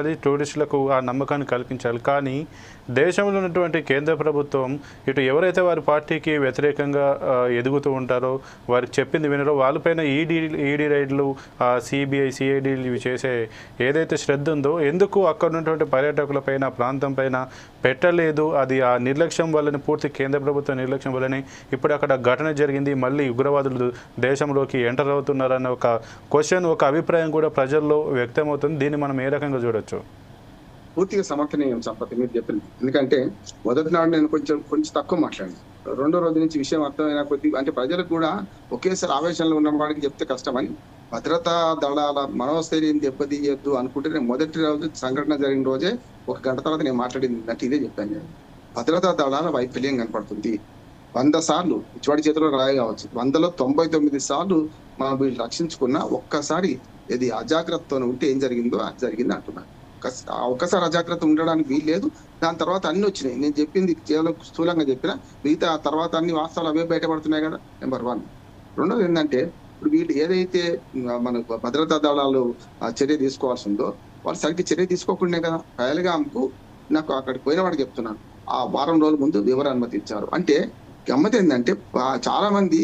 అది టూరిస్టులకు ఆ నమ్మకాన్ని కల్పించాలి. కానీ దేశంలో ఉన్నటువంటి కేంద్ర ప్రభుత్వం ఇటు ఎవరైతే వారి పార్టీకి వ్యతిరేకంగా ఎదుగుతూ ఉంటారో వారికి చెప్పింది వినరో వాళ్ళపైన ఈడీ ఈడీ రైడ్లు సిబిఐ సిఐడీలు ఇవి చేసే ఏదైతే శ్రద్ధ ఉందో ఎందుకు అక్కడ ఉన్నటువంటి పర్యాటకులపైన ప్రాంతం పైన పెట్టలేదు? అది ఆ నిర్లక్ష్యం వల్లనే పూర్తి కేంద్ర ప్రభుత్వ నిర్లక్ష్యం వల్లనే ఇప్పుడు అక్కడ ఘటన జరిగింది. మళ్ళీ ఉగ్రవాదులు దేశంలోకి ఎంటర్ అవుతున్నారనే ఒక క్వశ్చన్ ఒక అభిప్రాయం కూడా ప్రజల్లో వ్యక్తమవుతుంది. దీన్ని మనం ఏ రకంగా చూడొచ్చు పూర్తిగా సమర్థనీయం సంపత్తి మీరు చెప్పింది. ఎందుకంటే మొదటి నాడు నేను కొంచెం కొంచెం తక్కువ మాట్లాడాను. రెండో రోజు నుంచి విషయం అర్థమైన కొద్ది అంటే ప్రజలకు కూడా ఒకేసారి ఆవేశంలో ఉన్న వాడికి చెప్తే కష్టమని భద్రతా దళాల మనోస్థైర్యం దెబ్బతీయొద్దు అనుకుంటే నేను మొదటి రోజు సంఘటన జరిగిన రోజే ఒక గంట తర్వాత నేను మాట్లాడింది. అంటే ఇదే చెప్పాను నేను. భద్రతా దళాల వైఫల్యం కనపడుతుంది. వంద సార్లు ఇచ్చివాడి చేతిలో రాయి కావచ్చు. వందలో తొంభై తొమ్మిది సార్లు మనం వీళ్ళు రక్షించుకున్న ఒక్కసారి ఇది అజాగ్రత్తతో ఉంటే ఏం జరిగిందో అది జరిగింది అంటున్నాను ఒకసారి ఒక్కసారి అజాగ్రత్త ఉండడానికి వీలు లేదు. దాని తర్వాత అన్ని వచ్చినాయి. నేను చెప్పింది కేవలం స్థూలంగా చెప్పిన మిగతా ఆ తర్వాత అన్ని వాస్తవాలు అవే బయటపడుతున్నాయి కదా నెంబర్ వన్. రెండోది ఏంటంటే ఇప్పుడు వీళ్ళు ఏదైతే మన భద్రతా దళాలు ఆ చర్య తీసుకోవాల్సి ఉందో వాళ్ళు సరిగ్గా చర్య తీసుకోకుండా కదా. పయల్గాంకు నాకు అక్కడికి పోయిన వాడికి చెప్తున్నాను ఆ వారం రోజుల ముందు వివర అనుమతించారు. అంటే గమ్మత్ ఏంటంటే చాలా మంది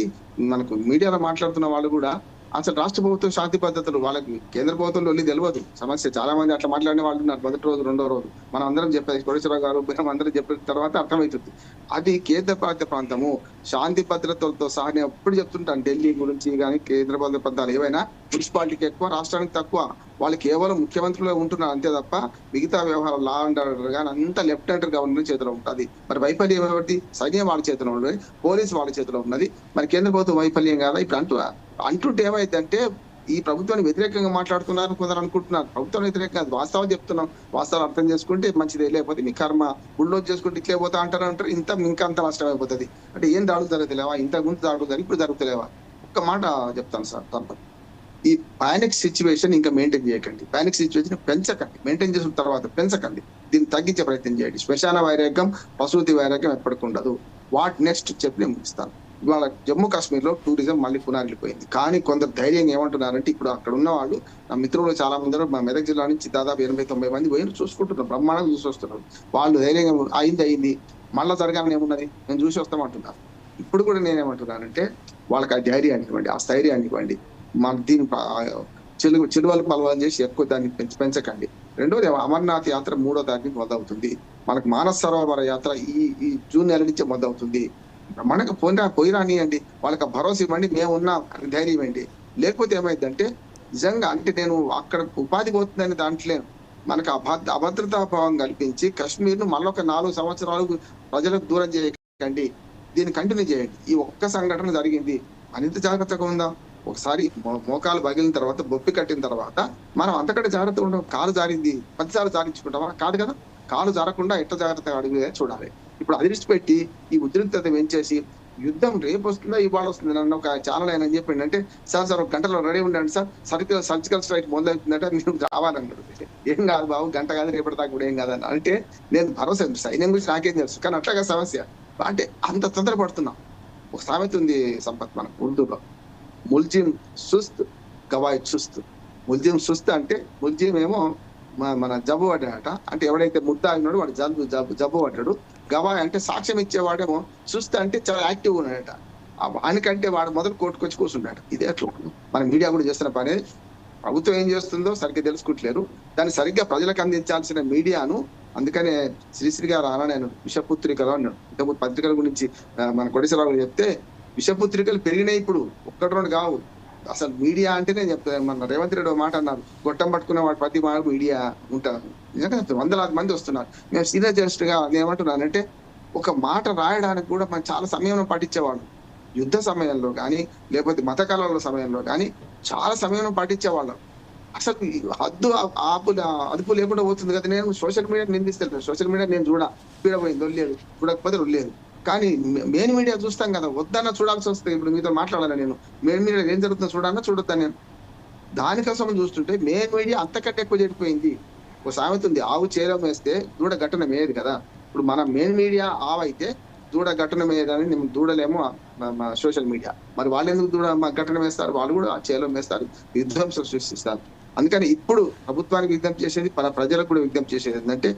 మనకు మీడియాలో మాట్లాడుతున్న వాళ్ళు కూడా అసలు రాష్ట్ర ప్రభుత్వం శాంతి పద్ధతులు వాళ్ళకి కేంద్ర ప్రభుత్వంలో వెళ్ళి తెలియదు సమస్య చాలా మంది అట్లా మాట్లాడిన వాళ్ళు ఉన్నారు. మొదటి రోజు రెండో రోజు. మనం అందరం చెప్పేది కోటేశ్వరరావు గారు మనం అందరం చెప్పిన తర్వాత అర్థమవుతుంది. అది కేంద్ర ప్రాంతము. శాంతి భద్రతలతో సహా నేను ఎప్పుడు చెప్తుంటాను ఢిల్లీ గురించి కానీ కేంద్ర పాలిత ప్రాంతాలు ఏవైనా మున్సిపాలిటీకి ఎక్కువ రాష్ట్రానికి తక్కువ వాళ్ళు కేవలం ముఖ్యమంత్రులు ఉంటున్నారు అంతే తప్ప మిగతా వ్యవహారం లా అండ్ ఆర్డర్ కానీ అంతా లెఫ్టినెంట్ గవర్నమెంట్ చేతిలో ఉంటుంది. మరి వైఫల్యం ఎవరిది? సైన్యం వాళ్ళ చేతిలో ఉన్నది పోలీస్ వాళ్ళ చేతిలో ఉన్నది. మరి కేంద్ర ప్రభుత్వం వైఫల్యం కాదా? ఇప్పుడు అంటూ అంటుంటే ఏమైందంటే ఈ ప్రభుత్వాన్ని వ్యతిరేకంగా మాట్లాడుతున్నారు కొందరు అనుకుంటున్నారు. ప్రభుత్వం వ్యతిరేకంగా వాస్తవం వాస్తవాలు చెప్తున్నాం. వాస్తవాలు అర్థం చేసుకుంటే మంచిదే. లేకపోతే మీ కర్మ బుల్లోజ్ చేసుకుంటే ఇట్లే పోతా అంటారు అంటారు. ఇంత ఇంకా అంత నష్టం అయిపోతుంది. అంటే ఏం దాడులు జరుగుతలేవా ఇంత ముందు దాడులు జరిగి ఇప్పుడు జరుగుతలేవా? ఒక్క మాట చెప్తాను సార్ తప్పదు. ఈ పానిక్ సిచ్యువేషన్ ఇంకా మెయింటైన్ చేయకండి. పానిక్ సిచ్యువేషన్ పెంచకండి. మెయింటైన్ చేసిన తర్వాత పెంచకండి. దీన్ని తగ్గించే ప్రయత్నం చేయండి. శ్మశాన వైరాగ్యం ప్రసూతి వైరాగ్యం ఎప్పటికి ఉండదు. వాట్ నెక్స్ట్ చెప్పి నేను ముగిస్తాను. ఇవాళ జమ్మూ కాశ్మీర్లో టూరిజం మళ్ళీ పునారిల్లిపోయింది కానీ కొందరు ధైర్యం ఏమంటున్నారంటే ఇప్పుడు అక్కడ ఉన్న వాళ్ళు నా మిత్రులు చాలా మంది మా మెదక్ జిల్లా నుంచి దాదాపు ఎనభై తొంభై మంది పోయిన చూసుకుంటున్నారు బ్రహ్మాండంగా చూసి వస్తున్నారు. వాళ్ళు ధైర్యంగా అయింది అయింది మళ్ళా జరగాలని ఏమున్నది? నేను చూసి వస్తామంటున్నారు. ఇప్పుడు కూడా నేనేమంటున్నానంటే వాళ్ళకి ఆ ధైర్యాన్ని ఇవ్వండి ఆ స్థైర్యాన్ని ఇవ్వండి. మన దీని చెలుగు చెలువలకు బలవాలు చేసి ఎక్కువ దాన్ని పెంచి పెంచకండి. రెండోది అమర్నాథ్ యాత్ర మూడో తారీఖు మొదలవుతుంది. మనకు మానస సరోవర యాత్ర ఈ ఈ జూన్ నెల నుంచే మొదలవుతుంది. మనకు పోయినా పోయిరానియండి వాళ్ళకి ఆ భరోసా ఇవ్వండి మేము ఉన్నాం అని ధైర్యం ఇవ్వండి. లేకపోతే ఏమైందంటే నిజంగా అంటే నేను అక్కడ ఉపాధి పోతుందని దాంట్లో మనకు అభద్ర అభద్రతా భావం కల్పించి కశ్మీర్ను మళ్ళొక నాలుగు సంవత్సరాలు ప్రజలకు దూరం చేయకండి. దీన్ని కంటిన్యూ చేయండి. ఈ ఒక్క సంఘటన జరిగింది. మరింత జాగ్రత్తగా ఉందా? ఒకసారి మోకాలు పగిలిన తర్వాత బొప్పి కట్టిన తర్వాత మనం అంతకంటే జాగ్రత్తగా ఉండడం కాలు జారింది పదిసార్లు జారించుకుంటామా? కాదు కదా? కాలు జారకుండా ఎట్ట జాగ్రత్తగా అడిగి చూడాలి. ఇప్పుడు అది పెట్టి ఈ ఉద్రిక్తత పెంచేసి యుద్ధం రేపు వస్తుందా ఇవాళ వస్తుంది నన్ను ఒక ఛానల్ ఆయన చెప్పిండు అంటే సార్ సార్ ఒక గంటలో రెడీ ఉండండి సార్. సర్జికల్ సర్జికల్ స్ట్రైక్ మొదలవుతుందంటే నేను రావాలన్నాడు ఏం కాదు బాబు గంట కాదు రేపటి దాకా కూడా ఏం కాదని. అంటే నేను భరోసా సైన్యం గురించి నాకేం తెలుసు. కానీ అట్లాగా సమస్య. అంటే అంత తొందరపడుతున్నాం. ఒక సామెత ఉంది సంపత్ మన ఉర్దూలో. ముల్జిం సుస్త్ గవాయి సుస్త్. ముల్జిం సుస్త్ అంటే ముల్జిం ఏమో మన జబ్బు పడ్డాడట. అంటే ఎవడైతే ముద్ద ఆగినాడో వాడు జబ్బు జబ్బు జబ్బు పడ్డాడు. గవా అంటే సాక్ష్యం ఇచ్చేవాడేమో చూస్తే అంటే చాలా యాక్టివ్ ఉన్నాడట. ఆ వానికంటే వాడు మొదలు కోర్టుకొచ్చి కూర్చున్నాడు. ఇదే అట్లా మన మీడియా కూడా చేస్తున్న పని ప్రభుత్వం ఏం చేస్తుందో సరిగ్గా తెలుసుకుంటలేరు. దాన్ని సరిగ్గా ప్రజలకు అందించాల్సిన మీడియాను అందుకనే శ్రీశ్రీ గారు అలా నేను విషపుత్రికలు అన్నాడు. ఇంతకుముందు పత్రికల గురించి మన కొడిసరావు చెప్తే విషపుత్రికలు పెరిగినాయి ఇప్పుడు ఒక్కటి రెండు కావు. అసలు మీడియా అంటేనే చెప్తాను మన రేవంత్ రెడ్డి మాట అన్నారు. గొట్టం పట్టుకున్న వాడు ప్రతి మాట మీడియా ఉంటారు. నిజంగా వందలాది మంది వస్తున్నారు. మేము సీనియర్ జర్నలిస్ట్గా నేను ఏమంటున్నానంటే ఒక మాట రాయడానికి కూడా మనం చాలా సమయం పాటించేవాడు యుద్ధ సమయంలో కానీ లేకపోతే మత కాలంలో సమయంలో కానీ చాలా సమయం పాటించేవాళ్ళం అసలు హద్దు ఆ- ఆపు అదుపు లేకుండా పోతుంది కదా. నేను సోషల్ మీడియా నిందిస్తాను సోషల్ మీడియా నేను చూడ. పీడపోయింది వదిలేదు చూడకపోతే వదిలేదు కానీ మెయిన్ మీడియా చూస్తాం కదా వద్దన్నా చూడాల్సి వస్తుంది. ఇప్పుడు మీతో మాట్లాడాలి నేను? మెయిన్ మీడియా ఏం జరుగుతుందో చూడాలన్నా చూడొద్దా నేను. దానికోసం చూస్తుంటే మెయిన్ మీడియా అంతకంటే ఎక్కువ చెడిపోయింది. ఒక సామెత ఉంది ఆవు చేరం వేస్తే దూడ ఘటన మేయదు కదా. ఇప్పుడు మన మెయిన్ మీడియా ఆవు అయితే దూడ ఘటన మేయదని మేము దూడలేము సోషల్ మీడియా మరి వాళ్ళు ఎందుకు దూడ ఘటన వేస్తారు వాళ్ళు కూడా ఆ చేలం వేస్తారు విధ్వంసం సృష్టిస్తారు. అందుకని ఇప్పుడు ప్రభుత్వానికి విజ్ఞప్తి చేసేది మన ప్రజలకు కూడా విజ్ఞప్తి చేసేది ఏంటంటే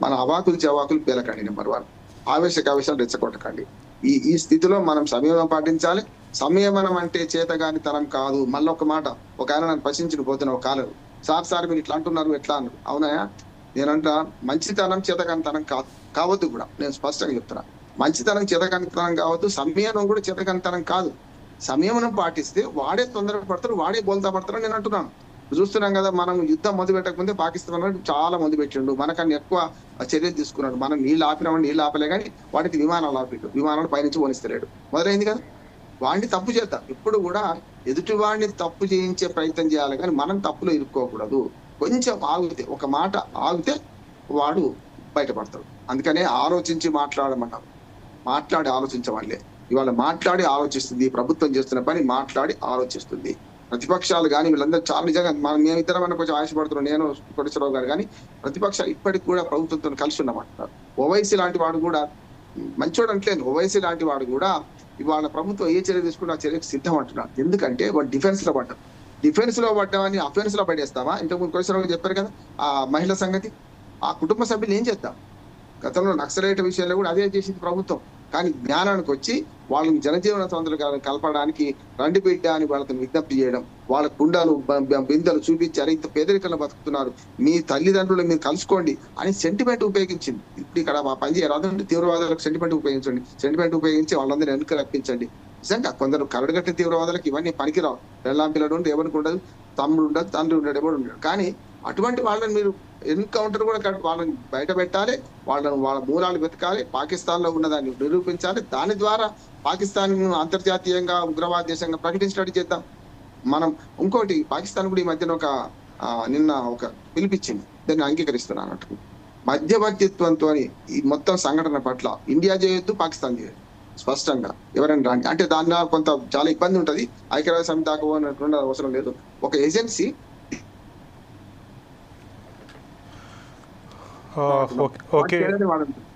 మన అవాకులు చవాకులు పేలకండి నెంబర్ వన్ ఆవేశకావేశాలు రెచ్చగొట్టకండి. ఈ ఈ స్థితిలో మనం సంయమనం పాటించాలి. సంయమనం అంటే చేతగాని తనం కాదు. మళ్ళీ ఒక మాట ఒక ఆయన నన్ను ప్రశ్నించిన పోతున్న ఒక కాలం సార్ సార్ మీరు ఇట్లా అంటున్నారు ఎట్లా అన్నారు? అవునాయా నేనంట మంచితనం చేతకానితనం కాదు కావద్దు కూడా. నేను స్పష్టంగా చెప్తున్నా. మంచితనం చేతకానితనం కావద్దు సంయమనం కూడా చేతకానితనం కాదు. సంయమనం పాటిస్తే వాడే తొందర పడతారు వాడే బోల్తా పడతారు నేను అంటున్నాను. చూస్తున్నాం కదా మనం యుద్ధం మొదలు పెట్టకముందే పాకిస్తాన్ చాలా మంది పెట్టిండు. మనకన్నా ఎక్కువ చర్యలు తీసుకున్నాడు. మనం నీళ్ళు ఆపినామని నీళ్ళు ఆపలే కానీ వాడికి విమానాలు ఆపిండు విమానాలు పైనుంచి పోనిస్తలేడు. మొదలైంది కదా? వాడిని తప్పు చేద్దాం ఇప్పుడు కూడా ఎదుటి వాడిని తప్పు చేయించే ప్రయత్నం చేయాలి కానీ మనం తప్పులో ఇరుక్కోకూడదు. కొంచెం ఆగితే ఒక మాట ఆగితే వాడు బయటపడతాడు. అందుకనే ఆలోచించి మాట్లాడమన్నారు మాట్లాడి ఆలోచించవాళ్ళే ఇవాళ మాట్లాడి ఆలోచిస్తుంది ప్రభుత్వం చేస్తున్న పని మాట్లాడి ఆలోచిస్తుంది. ప్రతిపక్షాలు కానీ వీళ్ళందరూ చాలా నిజంగా మనం మేమిద్దరం అన్న కొంచెం ఆశపడుతున్నాం నేను కోటేశ్వరరావు గారు కానీ ప్రతిపక్షాలు ఇప్పటికి కూడా ప్రభుత్వంతో కలిసి ఉన్నమాట. ఓవైసీ లాంటి వాడు కూడా మంచోడు అంటలేదు ఓవైసీ లాంటి వాడు కూడా ఇవాళ ప్రభుత్వం ఏ చర్య తీసుకున్నా ఆ చర్యకు సిద్ధం అంటున్నాడు. ఎందుకంటే వాడు డిఫెన్స్లో పడ్డాడు. డిఫెన్స్లో పడ్డామని అఫెన్స్లో ఇంతకు ఇంతకుముందు కోటేశ్వరరావు గారు చెప్పారు కదా ఆ మహిళ సంగతి. ఆ కుటుంబ సభ్యులు ఏం చేద్దాం? గతంలో నక్సలైట్ విషయంలో కూడా అదే చేసింది ప్రభుత్వం. కానీ జ్ఞానానికి వచ్చి వాళ్ళని జనజీవన సంస్థలు కలపడానికి రండి బిడ్డ అని వాళ్ళతో విజ్ఞప్తి చేయడం వాళ్ళ కుండాలు బిందెలు చూపించి ఇంత పేదరికంలో బతుకుతున్నారు మీ తల్లిదండ్రులు మీరు కలుసుకోండి అని సెంటిమెంట్ ఉపయోగించింది. ఇప్పుడు ఇక్కడ మా పని చేయరాదంటే తీవ్రవాదులకు సెంటిమెంట్ ఉపయోగించండి. సెంటిమెంట్ ఉపయోగించి వాళ్ళందరినీ వెనుక రప్పించండి. నిజంగా కొందరు కరడుగట్టిన తీవ్రవాదులకు ఇవన్నీ పనికిరావు. పెళ్ళాం పిల్లడు ఉండదు ఎవరికి ఉండదు తమ్ముడు ఉండదు తండ్రి ఉండడు ఎవడు ఉండడు. కానీ అటువంటి వాళ్ళని మీరు ఎన్కౌంటర్ కూడా వాళ్ళని బయట పెట్టాలి వాళ్ళని వాళ్ళ మూలాలు వెతకాలి పాకిస్తాన్లో ఉన్నదాన్ని నిరూపించాలి. దాని ద్వారా పాకిస్తాన్ అంతర్జాతీయంగా ఉగ్రవాద దేశంగా ప్రకటించినట్టు చేద్దాం. మనం ఇంకోటి పాకిస్తాన్ కూడా ఈ మధ్యన ఒక నిన్న ఒక పిలిపించింది. దాన్ని అంగీకరిస్తున్నాను అన్నట్టు మధ్యవర్తిత్వంతో ఈ మొత్తం సంఘటన పట్ల ఇండియా చేయొద్దు పాకిస్తాన్ చేయొద్దు. స్పష్టంగా ఎవరైనా రాండి అంటే దానిలో కొంత చాలా ఇబ్బంది ఉంటది. ఐక్యరాజ్య సమితి దాకా అవసరం లేదు. ఒక ఏజెన్సీ చేయలేదని వాడు అంటున్నాడు.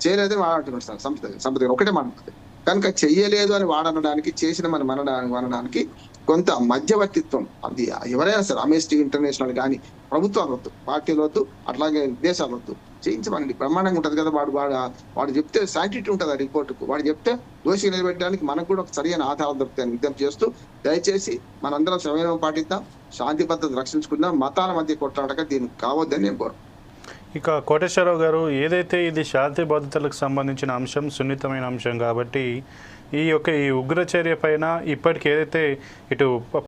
చేయలేదని వాడు అంటున్నాడు సార్ సంస్థ దగ్గర ఒకటే మాట్లాడుతుంది కనుక చెయ్యలేదు అని వాడనడానికి చేసిన మన మనడానికి అనడానికి కొంత మధ్యవర్తిత్వం. అది ఎవరైనా సరే అమెస్టీ ఇంటర్నేషనల్ కానీ ప్రభుత్వాలు వద్దు పార్టీలు వద్దు అట్లాగే దేశాలు వద్దు. చేయించమనండి. బ్రహ్మాండంగా ఉంటది కదా వాడు వాడు వాడు చెప్తే సాంటిటీ ఉంటుంది ఆ రిపోర్టుకు. వాడు చెప్తే దోషి నిలబెట్టడానికి మనకు కూడా ఒక సరైన ఆధారాలు దొరుకుతాయని విజ్ఞప్తి చేస్తూ దయచేసి మనందరం సమయం పాటిద్దాం. శాంతి భద్రత రక్షించుకుందాం. మతాల మధ్య కొట్లాడక దీనికి కావద్దని నేను కోరు ఇక కోటేశ్వరరావు గారు ఏదైతే ఇది శాంతి భద్రతలకు సంబంధించిన అంశం సున్నితమైన అంశం కాబట్టి ఈ యొక్క ఈ ఉగ్రచర్య పైన ఇప్పటికి ఏదైతే ఇటు